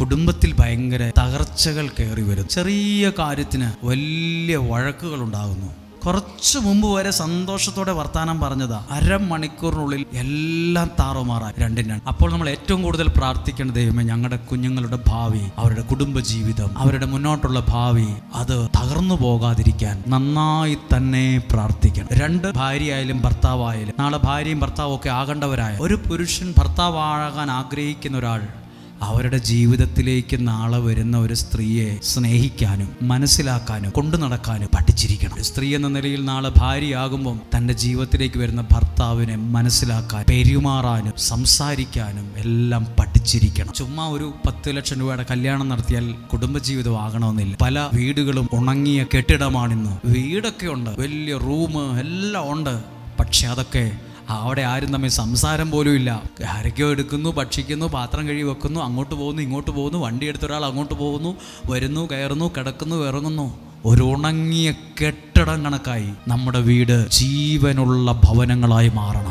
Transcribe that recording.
കുടുംബത്തിൽ ഭയങ്കര തകർച്ചകൾ കയറി വരും. ചെറിയ കാര്യത്തിന് വലിയ വഴക്കുകൾ ഉണ്ടാകുന്നു. കുറച്ച് മുമ്പ് വരെ സന്തോഷത്തോടെ വർത്താനം പറഞ്ഞതാ. അരമണിക്കൂറിനുള്ളിൽ എല്ലാം താറുമാറായി. രണ്ടിനാണ് അപ്പോൾ നമ്മൾ ഏറ്റവും കൂടുതൽ പ്രാർത്ഥിക്കേണ്ട ദൈവമേ ഞങ്ങളുടെ കുഞ്ഞുങ്ങളുടെ ഭാവി അവരുടെ കുടുംബജീവിതം അവരുടെ മുന്നോട്ടുള്ള ഭാവി അത് തകർന്നു പോകാതിരിക്കാൻ നന്നായി തന്നെ പ്രാർത്ഥിക്കണം. രണ്ട് ഭാര്യയായാലും ഭർത്താവായാലും നാളെ ഭാര്യയും ഭർത്താവും ഒക്കെ ആകേണ്ടവരായ ഒരു പുരുഷൻ ഭർത്താവാകാൻ ആഗ്രഹിക്കുന്ന ഒരാൾ അവരുടെ ജീവിതത്തിലേക്ക് നാളെ വരുന്ന ഒരു സ്ത്രീയെ സ്നേഹിക്കാനും മനസ്സിലാക്കാനും കൊണ്ടു നടക്കാനും പഠിച്ചിരിക്കണം. സ്ത്രീ എന്ന നിലയിൽ നാളെ ഭാര്യയാകുമ്പോൾ തന്റെ ജീവിതത്തിലേക്ക് വരുന്ന ഭർത്താവിനെ മനസ്സിലാക്കാൻ പെരുമാറാനും സംസാരിക്കാനും എല്ലാം പഠിച്ചിരിക്കണം. ചുമ്മാ ഒരു പത്ത് ലക്ഷം രൂപയുടെ കല്യാണം നടത്തിയാൽ കുടുംബജീവിതം ആകണമെന്നില്ല. പല വീടുകളും ഉണങ്ങിയ കെട്ടിടമാണിന്ന്. വീടൊക്കെ ഉണ്ട്. വലിയ റൂം എല്ലാം ഉണ്ട്. പക്ഷെ അതൊക്കെ അവിടെ ആരും തമ്മിൽ സംസാരം പോലും ഇല്ല. ആരൊക്കെയോ എടുക്കുന്നു ഭക്ഷിക്കുന്നു പാത്രം കഴുകി വെക്കുന്നു അങ്ങോട്ട് പോകുന്നു ഇങ്ങോട്ട് പോകുന്നു വണ്ടി എടുത്ത ഒരാൾ അങ്ങോട്ട് പോകുന്നു വരുന്നു കയറുന്നു കിടക്കുന്നു ഇറങ്ങുന്നു. ഒരു ഉണങ്ങിയ കെട്ടിടം കണക്കായി നമ്മുടെ വീട് ജീവനുള്ള ഭവനങ്ങളായി മാറണം.